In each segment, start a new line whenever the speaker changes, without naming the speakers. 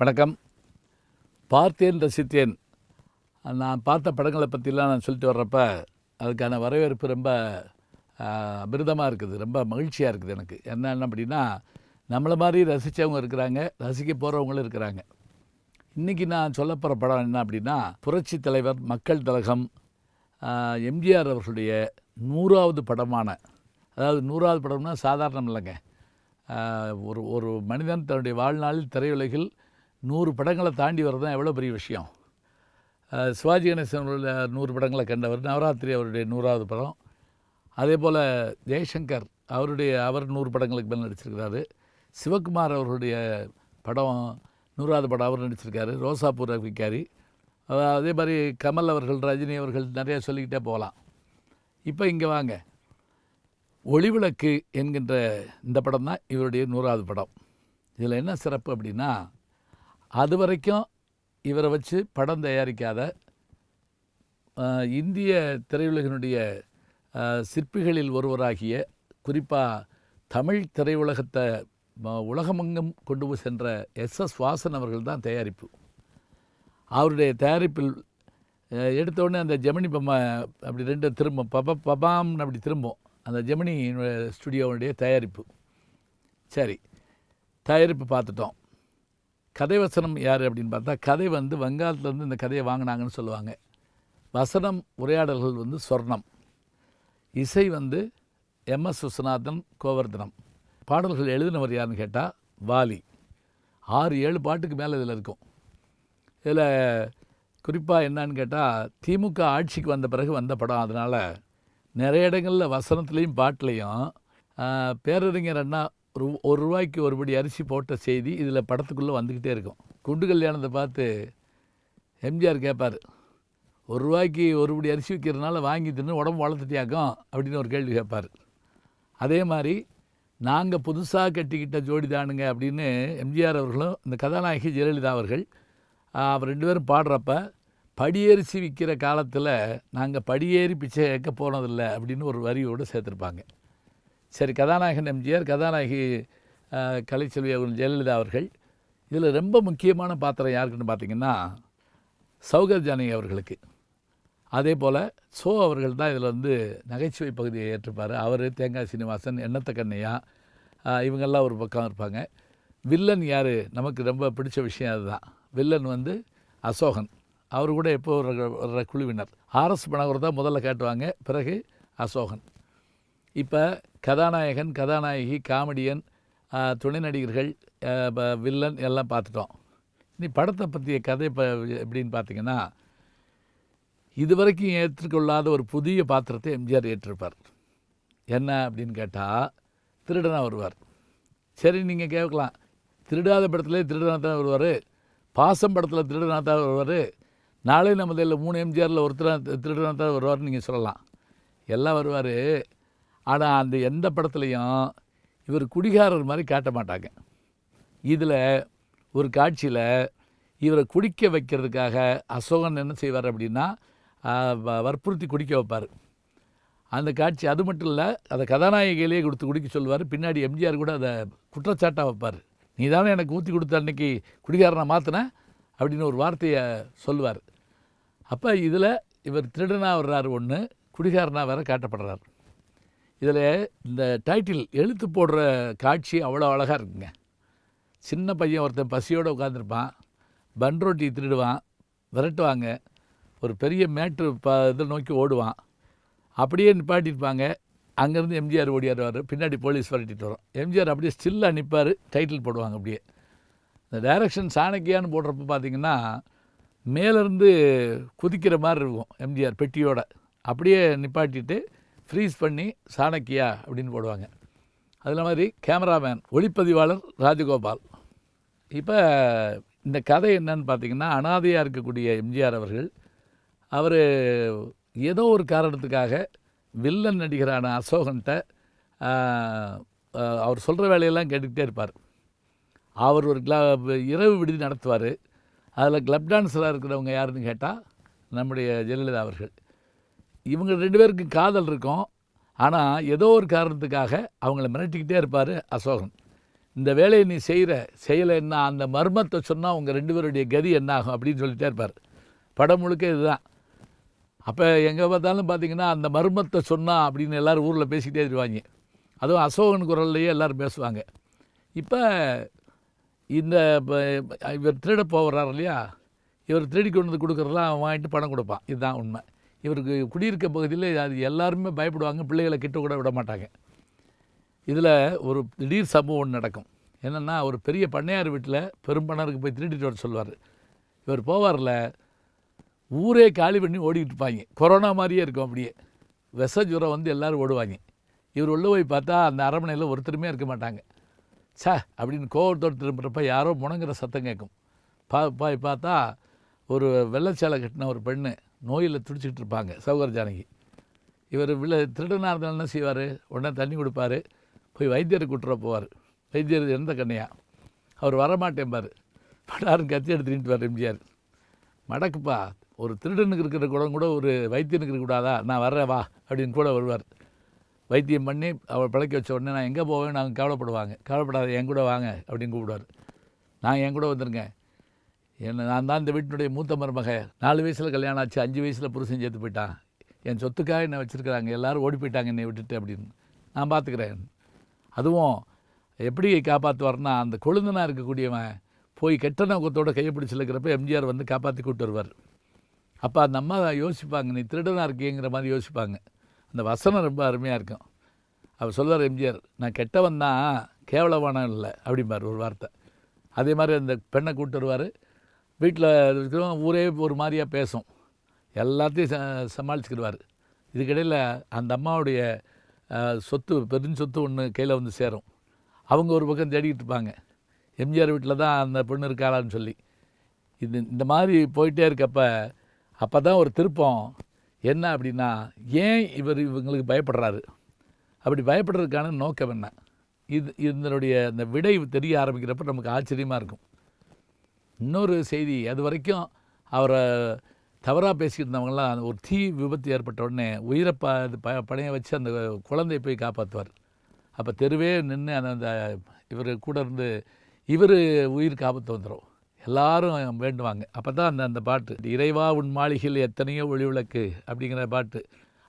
வணக்கம். பார்த்தேன் ரசித்தேன். நான் பார்த்த படங்களை பற்றிலாம் நான் சொல்லிட்டு வர்றப்ப அதுக்கான வரவேற்பு ரொம்ப அமிர்தமாக இருக்குது. ரொம்ப மகிழ்ச்சியாக இருக்குது எனக்கு. என்னென்ன அப்படின்னா நம்மளை மாதிரி ரசித்தவங்க இருக்கிறாங்க ரசிக்க போகிறவங்களும் இருக்கிறாங்க. இன்றைக்கி நான் சொல்ல போகிற படம் என்ன அப்படின்னா புரட்சி தலைவர் மக்கள் தலகம் எம்ஜிஆர் அவர்களுடைய நூறாவது படமான அதாவது நூறாவது படம்னா சாதாரணம் இல்லைங்க. ஒரு ஒரு மனிதன் தன்னுடைய வாழ்நாளில் திரையுலகில் நூறு படங்களை தாண்டி வர்றது தான் எவ்வளோ பெரிய விஷயம். சிவாஜி கணேசன் நூறு படங்களை கண்டவர். நவராத்திரி அவருடைய நூறாவது படம். அதே போல் ஜெய்சங்கர் அவருடைய அவர் நூறு படங்களுக்கு மேல் நடிச்சிருக்கிறாரு. சிவகுமார் அவருடைய படம் நூறாவது படம் அவர் நடிச்சிருக்காரு. ரோசாப்பூர் ரவிக்காரி. அதே மாதிரி கமல் அவர்கள் ரஜினி அவர்கள் நிறைய சொல்லிக்கிட்டே போகலாம். இப்போ இங்கே வாங்க. ஒளிவிளக்கு என்கின்ற இந்த படம் தான் இவருடைய நூறாவது படம். இதில் என்ன சிறப்பு அப்படின்னா அது வரைக்கும் இவரை வச்சு படம் தயாரிக்காத இந்திய திரையுலகினுடைய சிற்பிகளில் ஒருவராகிய குறிப்பாக தமிழ் திரையுலகத்தை உலகமெங்கும் கொண்டு போய் சென்ற எஸ். எஸ். வாசன் அவர்கள் தான் தயாரிப்பு. அவருடைய தயாரிப்பில் எடுத்தோடனே அந்த ஜெமினி பொம்மை அப்படி ரெண்டு திரும்ப பப பபாம்னு அப்படி திரும்பும் அந்த ஜெமினி ஸ்டுடியோவுடைய தயாரிப்பு. சரி தயாரிப்பு பார்த்துட்டோம். கதை வசனம் யார் அப்படின்னு பார்த்தா கதை வந்து வங்காளத்துலேருந்து இந்த கதையை வாங்கினாங்கன்னு சொல்லுவாங்க. வசனம் உரையாடல்கள் வந்து சொர்ணம். இசை வந்து எம் எஸ் விஸ்வநாதன் கோவர்தனம். பாடல்கள் எழுதினவர் யாருன்னு கேட்டால் வாலி. ஆறு ஏழு பாட்டுக்கு மேலே இதில் இருக்கும். இதில் குறிப்பாக என்னான்னு கேட்டால் திமுக ஆட்சிக்கு வந்த பிறகு வந்த படம். அதனால் நிறைய இடங்களில் வசனத்துலேயும் பாட்டுலேயும் பேரறிஞர் அண்ணா ஒரு ஒரு ரூபாய்க்கு ஒருபடி அரிசி போட்ட செய்தி இதில் படத்துக்குள்ளே வந்துக்கிட்டே இருக்கும். குண்டு கல்யாணத்தை பார்த்து எம்ஜிஆர் கேட்பார் ஒரு ரூபாய்க்கு ஒருபடி அரிசி விற்கிறதுனால வாங்கி தின்னு உடம்பு வளர்த்துட்டியாக்கும்? அப்படின்னு ஒரு கேள்வி கேட்பார் அதே மாதிரி நாங்கள் புதுசாக கட்டிக்கிட்ட ஜோடி தானுங்க அப்படின்னு எம்ஜிஆர் அவர்களும் இந்த கதாநாயகி ஜெயலலிதா அவர்கள் அவர் ரெண்டு பேரும் பாடுறப்ப படியரிசி விற்கிற காலத்தில் நாங்கள் படியேறி பிச்சை கேட்க போனதில்லை அப்படின்னு ஒரு வரியோடு சேர்த்துருப்பாங்க. சரி கதாநாயகன் எம்ஜிஆர் கதாநாயகி கலைச்செல்வி அவர்கள் ஜெயலலிதா அவர்கள் இதில் ரொம்ப முக்கியமான பாத்திரம் யாருக்குன்னு பார்த்தீங்கன்னா சௌகர் ஜானகி அவர்களுக்கு. அதே போல் சோ அவர்கள் தான் இதில் வந்து நகைச்சுவை பகுதியை ஏற்றுப்பார் அவர் தேங்காய் சீனிவாசன் எண்ணத்த கண்ணையா இவங்கெல்லாம் ஒரு பக்கம் இருப்பாங்க. வில்லன் யார்? நமக்கு ரொம்ப பிடிச்ச விஷயம் அதுதான். வில்லன் வந்து அசோகன். அவர் கூட எப்போ வர்ற வர்ற குழுவினர். ஆர்எஸ் பணவர் தான் முதல்ல காட்டுவாங்க. பிறகு அசோகன். இப்போ கதாநாயகன் கதாநாயகி காமெடியன் துணை நடிகர்கள் ப- வில்லன் எல்லாம் பார்த்துட்டோம். நீ படத்தை பற்றிய கதை இப்போ எப்படின்னு பார்த்தீங்கன்னா இதுவரைக்கும் ஏற்றுக்கொள்ளாத ஒரு புதிய பாத்திரத்தை எம்ஜிஆர் ஏற்றிருப்பார். என்ன அப்படின்னு கேட்டால் திருடனாக வருவார். சரி நீங்கள் கேட்கலாம். திருடாத படத்துலேயே திருடனாக தான் வருவார். பாசம் படத்தில் திருடனாக தான் வருவார். நாளை நம்ம இதில் மூணு எம்ஜிஆரில் ஒருத்தர் திருடனாக தான் வருவார்னு நீங்கள் சொல்லலாம். எல்லாம் வருவார். ஆனால் அந்த எந்த படத்துலையும் இவர் குடிகாரர் மாதிரி காட்ட மாட்டாங்க. இதில் ஒரு காட்சியில் இவரை குடிக்க வைக்கிறதுக்காக அசோகன் என்ன செய்வார் அப்படின்னா வ- வற்புறுத்தி குடிக்க வைப்பார். அந்த காட்சி அது மட்டும் இல்லை அதை கதாநாயகியிலேயே கொடுத்து குடிக்க சொல்லுவார். பின்னாடி எம்ஜிஆர் கூட அதை குற்றச்சாட்டாக வைப்பார். நீ தானே எனக்கு ஊற்றி கொடுத்த அன்னைக்கு குடிகாரனை மாற்றின அப்படின்னு ஒரு வார்த்தையை சொல்லுவார். அப்போ இதில் இவர் திருடனாக வர்றாரு ஒன்று குடிகாரனாக வேற காட்டப்படுறார். இதில் இந்த டைட்டில் எழுத்து போடுற காட்சி அவ்வளோ அழகாக இருக்குங்க. சின்ன பையன் ஒருத்தன் பசியோடு உட்காந்துருப்பான் பன் ரொட்டி திருடுவான் விரட்டுவாங்க. ஒரு பெரிய மேட்ரு ப இதை நோக்கி ஓடுவான். அப்படியே நிப்பாட்டியிருப்பாங்க அங்கேருந்து எம்ஜிஆர் ஓடியாருவார் பின்னாடி போலீஸ் விரட்டிட்டு வரும். எம்ஜிஆர் அப்படியே ஸ்டில்லாக நிற்பார் டைட்டில் போடுவாங்க அப்படியே. இந்த டைரக்ஷன் சாணக்கியான்னு போடுறப்ப பார்த்தீங்கன்னா மேலேருந்து குதிக்கிற மாதிரி இருக்கும் எம்ஜிஆர் பெட்டியோட. அப்படியே நிப்பாட்டிட்டு ஃப்ரீஸ் பண்ணி சாணக்கியா அப்படின்னு போடுவாங்க. அதில் மாதிரி கேமராமேன் ஒளிப்பதிவாளர் ராஜகோபால். இப்போ இந்த கதை என்னன்னு பார்த்தீங்கன்னா அனாதையாக இருக்கக்கூடிய எம்ஜிஆர் அவர்கள் அவர் ஏதோ ஒரு காரணத்துக்காக வில்லன் நடிகரான அசோகன்ட்ட அவர் சொல்கிற வேலையெல்லாம் கேட்டுக்கிட்டே இருப்பார். அவர் ஒரு கிளா இரவு விடுதி நடத்துவார். அதில் கிளப் டான்ஸராக இருக்கிறவங்க யாருன்னு கேட்டால் நம்முடைய ஜெயலலிதா அவர்கள். இவங்க ரெண்டு பேருக்கு காதல் இருக்கும். ஆனால் ஏதோ ஒரு காரணத்துக்காக அவங்கள மிரட்டிக்கிட்டே இருப்பார் அசோகன். இந்த வேலையை நீ செய்கிற செய்யலைன்னா அந்த மர்மத்தை சொன்னால் உங்கள் ரெண்டு பேருடைய கதி என்ன ஆகும் அப்படின்னு சொல்லிகிட்டே இருப்பார். படம் முழுக்க இதுதான். அப்போ எங்கே பார்த்தாலும் பார்த்தீங்கன்னா அந்த மர்மத்தை சொன்னால் அப்படின்னு எல்லோரும் ஊரில் பேசிக்கிட்டே இருவாங்க அதுவும் அசோகன் குரல்லையே எல்லோரும் பேசுவாங்க. இப்போ இந்த இவர் திருட போகிறார் இல்லையா? இவர் திருடி கொண்டு வந்து கொடுக்குறதெல்லாம் அவன் வாங்கிட்டு பணம் கொடுப்பான். இதுதான் உண்மை. இவருக்கு குடியிருக்க பகுதியில் அது எல்லாருமே பயப்படுவாங்க பிள்ளைகளை கிட்ட கூட விட மாட்டாங்க. இதில் ஒரு திடீர் சம்பவம் ஒன்று நடக்கும். என்னென்னா ஒரு பெரிய பண்ணையார் வீட்டில் பெரும்பணருக்கு போய் திருடிட்டு வர சொல்லுவார். இவர் போவார்ல ஊரே காலி பண்ணி ஓடிக்கிட்டு இருப்பாங்க. கொரோனா மாதிரியே இருக்கும் அப்படியே. விஷ ஜுரம் வந்து எல்லோரும் ஓடுவாங்க. இவர் உள்ளே போய் பார்த்தா அந்த அரமனையில் ஒருத்தருமே இருக்க மாட்டாங்க. சே அப்படின்னு கோவத்தோடு திரும்புகிறப்ப யாரோ முணங்குற சத்தம் கேட்கும் பா போய் பார்த்தா ஒரு வெள்ளச்சேலை கட்டின ஒரு பெண்ணு நோயில் துடிச்சிக்கிட்டு இருப்பாங்க சௌகர் ஜானகி. இவர் விழ திருடனாக இருந்தாலும் என்ன செய்வார்? உடனே தண்ணி கொடுப்பாரு போய் வைத்தியரை கூட்டுற போவார். வைத்தியர் எந்த கண்ணையா? அவர் வரமாட்டேன்பார் படாரும் கத்தி எடுத்துட்டு வர எம்ஜிஆர். மடக்குப்பா ஒரு திருடனுக்கு இருக்கிற குடம் கூட ஒரு வைத்தியனுக்கு இருக்கக்கூடாதா நான் வர்றேன் வா அப்படின்னு கூட வருவார். வைத்தியம் பண்ணி அவர் பிழைக்க வச்ச உடனே நான் எங்கே போவேன் நாங்கள் கவலைப்படுவாங்க. கவலைப்படாத என் கூட வாங்க அப்படின்னு கூப்பிடுவார். நான் என் கூட வந்துருங்க என்ன நான் தான் இந்த வீட்டினுடைய மூத்த மருமக. நாலு வயசில் கல்யாணம் ஆச்சு அஞ்சு வயசில் புருஷன் சேர்த்து போயிட்டான். என் சொத்துக்காக என்னை வச்சுருக்கிறாங்க எல்லோரும் ஓடி போயிட்டாங்க என்னை விட்டுட்டு அப்படின்னு. நான் பார்த்துக்கிறேன் அதுவும் எப்படி காப்பாற்றுவார்னா அந்த கொழுந்தனாக இருக்கக்கூடியவன் போய் கெட்ட நோக்கத்தோட கைப்பிடிச்சிருக்கிறப்ப எம்ஜிஆர் வந்து காப்பாற்றி கூட்டு வருவார். அப்போ அந்த அம்மா யோசிப்பாங்க நீ திருடனாக இருக்கீங்கிற மாதிரி யோசிப்பாங்க. அந்த வசனம் ரொம்ப அருமையாக இருக்கும். அவர் சொல்வார் எம்ஜிஆர் நான் கெட்டவன் தான் கேவலவானம் இல்லை அப்படிம்பார் ஒரு வார்த்தை. அதே மாதிரி அந்த பெண்ணை கூப்பிட்டு வருவார். வீட்டில் இருக்கிறோம் ஊரே ஒரு மாதிரியாக பேசும். எல்லாத்தையும் ச சமாளிச்சுக்கிடுவார். இதுக்கிடையில் அந்த அம்மாவுடைய சொத்து பெரும் சொத்து ஒன்று கையில் வந்து சேரும். அவங்க ஒரு பக்கம் தேடிக்கிட்டு இருப்பாங்க. எம்ஜிஆர் வீட்டில் தான் அந்த பொண்ணு இருக்காளான்னு சொல்லி. இது இந்த மாதிரி போயிட்டே இருக்கப்ப அப்போ தான் ஒரு திருப்பம். என்ன அப்படின்னா ஏன் இவர் இவங்களுக்கு பயப்படுறாரு? அப்படி பயப்படுறதுக்கான நோக்கம் என்ன? இது இதனுடைய அந்த விடை தெரிய ஆரம்பிக்கிறப்ப நமக்கு ஆச்சரியமாக இருக்கும். இன்னொரு செய்தி அது வரைக்கும் அவரை தவறாக பேசிக்கிட்டு இருந்தவங்களாம் அந்த ஒரு தீ விபத்து ஏற்பட்ட உடனே உயிரை ப ப பணைய வச்சு அந்த குழந்தையை போய் காப்பாற்றுவார் அப்போ தெருவே நின்று அந்த அந்த இவர் கூட இருந்து இவர் உயிர் காப்பாற்ற வந்துடும் எல்லாரும் வேண்டுவாங்க. அப்போ தான் அந்த அந்த பாட்டு இறைவா உன் மாளிகையில் எத்தனையோ ஒளி விளக்கு அப்படிங்கிற பாட்டு.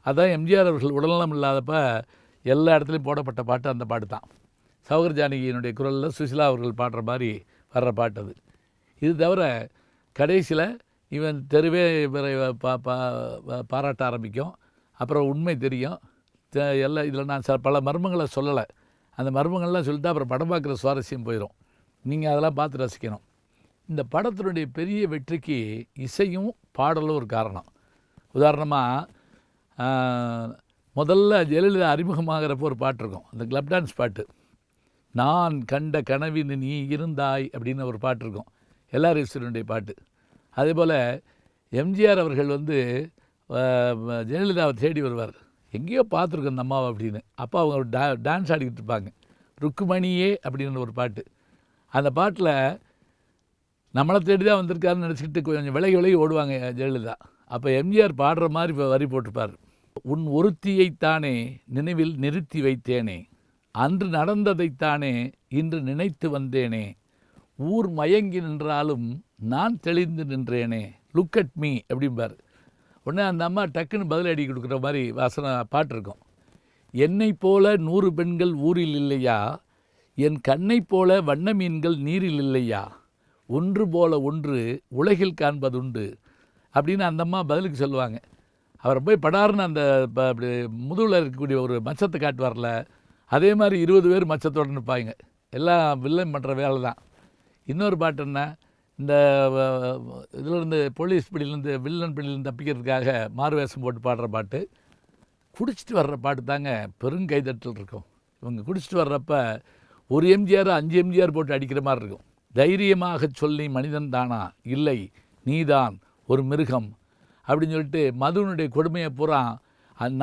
அதான் எம்ஜிஆர் அவர்கள் உடல்நலம் இல்லாதப்ப எல்லா இடத்துலையும் போடப்பட்ட பாட்டு அந்த பாட்டு தான் சௌகர் ஜானகியினுடைய குரலில் சுசிலா அவர்கள் பாடுற மாதிரி வர்ற பாட்டு அது. இது தவிர கடைசியில் இவன் தெருவே இவரை பா பா பாராட்ட ஆரம்பிக்கும். அப்புறம் உண்மை தெரியும். எல்லாம் இதில் நான் சில பல மர்மங்களை சொல்லலை. அந்த மர்மங்கள்லாம் சொல்லிட்டு அப்புறம் படம் பார்க்குற சுவாரஸ்யம் போயிடும் நீங்கள் அதெல்லாம் பார்த்து ரசிக்கணும். இந்த படத்தினுடைய பெரிய வெற்றிக்கு இசையும் பாடலும் ஒரு காரணம். உதாரணமாக முதல்ல ஜெயலலிதா அறிமுகமாகிறப்போ ஒரு பாட்டு இருக்கும். அந்த கிளப் டான்ஸ் பாட்டு. நான் கண்ட கனவின் நீ இருந்தாய் அப்படின்னு ஒரு பாட்டு இருக்கும். எல்ஆர் ஈஸ்வரனுடைய பாட்டு. அதே போல் எம்ஜிஆர் அவர்கள் வந்து ஜெயலலிதாவை தேடி வருவார். எங்கேயோ பார்த்துருக்கோம் அந்த அம்மாவை அப்படின்னு. அப்போ அவங்க டா டான்ஸ் ஆடிக்கிட்டு இருப்பாங்க. ருக்குமணியே அப்படின்னு ஒரு பாட்டு. அந்த பாட்டில் நம்மளை தேடி தான் வந்திருக்காருன்னு நினச்சிக்கிட்டு கொஞ்சம் விலகி விலகி ஓடுவாங்க ஜெயலலிதா. அப்போ எம்ஜிஆர் பாடுற மாதிரி இப்போ வரி போட்டிருப்பார். உன் ஒருத்தியைத்தானே நினைவில் நிறுத்தி வைத்தேனே அன்று நடந்ததைத்தானே இன்று நினைத்து வந்தேனே ஊர் மயங்கி நின்றாலும் நான் தெளிந்து நின்றேனே. லுக் அட் மீ அப்படிம்பார். உடனே அந்த அம்மா டக்குன்னு பதிலடி கொடுக்குற மாதிரி வாசனை பாட்டு இருக்கும் என்னை போல நூறு பெண்கள் ஊரில் இல்லையா? என் கண்ணைப் போல வண்ண மீன்கள் நீரில் இல்லையா? ஒன்று போல ஒன்று உலகில் காண்பதுண்டு. அப்படின்னு அந்த அம்மா பதிலுக்கு சொல்லுவாங்க. அவரை போய் படாருன்னு அந்த ப- அப்படி முதுகில் இருக்கக்கூடிய ஒரு மச்சத்தை காட்டுவார்ல. அதே மாதிரி இருபது பேர் மச்சத்தோடு நிற்பாங்க. எல்லாம் வில்லன் பண்ணுற வேலை தான் இன்னொரு பாட்டு என்ன? இந்த இதிலேருந்து போலீஸ் பிடியிலேருந்து வில்லன் பிடியிலேருந்து தப்பிக்கிறதுக்காக மாறுவேஷம் போட்டு பாடுற பாட்டு. குடிச்சிட்டு வர்ற பாட்டு தாங்க பெருங்கைதட்டல் இருக்கும். இவங்க குடிச்சிட்டு வர்றப்ப ஒரு எம்ஜிஆர் அஞ்சு எம்ஜிஆர் போட்டு அடிக்கிற மாதிரி இருக்கும். தைரியமாக சொல்லி மனிதன் தானா? இல்லை நீதான் ஒரு மிருகம். அப்படின்னு சொல்லிட்டு மதுவனுடைய கொடுமையை பூரா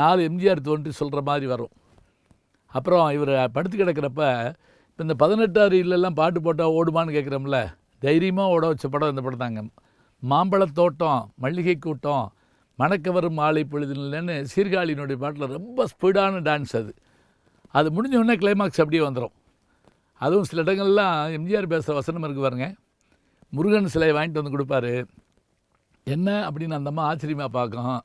நாலு எம்ஜிஆர் தோன்றி சொல்கிற மாதிரி வரும். அப்புறம் இவர் படுத்து கிடக்கிறப்ப இப்போ இந்த பதினெட்டாறு இல்லெல்லாம் பாட்டு போட்டால் ஓடுமான்னு கேட்குறோம்ல தைரியமாக ஓட வச்ச படம் இந்த படம் தாங்க. மாம்பழத் தோட்டம் மல்லிகை கூட்டம் மணக்க வரும் மாலை பொழுதுன்னு சீர்காழியினுடைய பாட்டில் ரொம்ப ஸ்பீடான டான்ஸ் அது. அது முடிஞ்ச உடனே கிளைமாக்ஸ் அப்படியே வந்துடும் அதுவும் சில இடங்கள்லாம் எம்ஜிஆர் பேசுகிற வசனம் இருக்கு பாருங்க. முருகன் சிலையை வாங்கிட்டு வந்து கொடுப்பாரு. என்ன அப்படின்னு அந்த அம்மா ஆச்சரியமாக பார்க்கும்.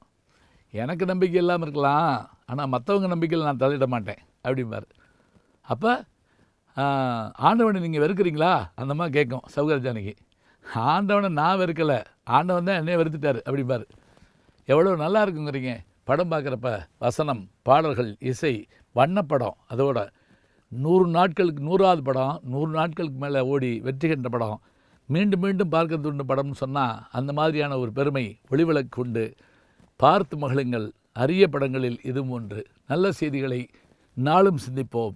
எனக்கு நம்பிக்கை இல்லாமல் இருக்கலாம். ஆனால் மற்றவங்க நம்பிக்கையில் நான் தலையிட மாட்டேன் அப்படிம்பார். அப்போ ஆண்டவனை நீங்கள் வெறுக்கிறீங்களா? அந்தம்மா கேட்கும் சௌகர ஜானகி ஆண்டவனை நான் வெறுக்கலை. ஆண்டவன் தான் என்னையே வெறுத்துட்டார் அப்படிம்பார். எவ்வளோ நல்லா இருக்குங்கிறீங்க. படம் பார்க்குறப்ப வசனம் பாடல்கள் இசை வண்ணப்படம் அதோட நூறு நாட்களுக்கு நூறாவது படம் நூறு நாட்களுக்கு மேலே ஓடி வெற்றி கண்ட படம். மீண்டும் மீண்டும் பார்க்கறது உண்டு படம்னு சொன்னால் அந்த மாதிரியான ஒரு பெருமை ஒளிவிளக்கு உண்டு. பார்த்து மகளுங்கள் அரிய படங்களில் இதுவும் ஒன்று. நல்ல செய்திகளை நாளும் சிந்திப்போம்.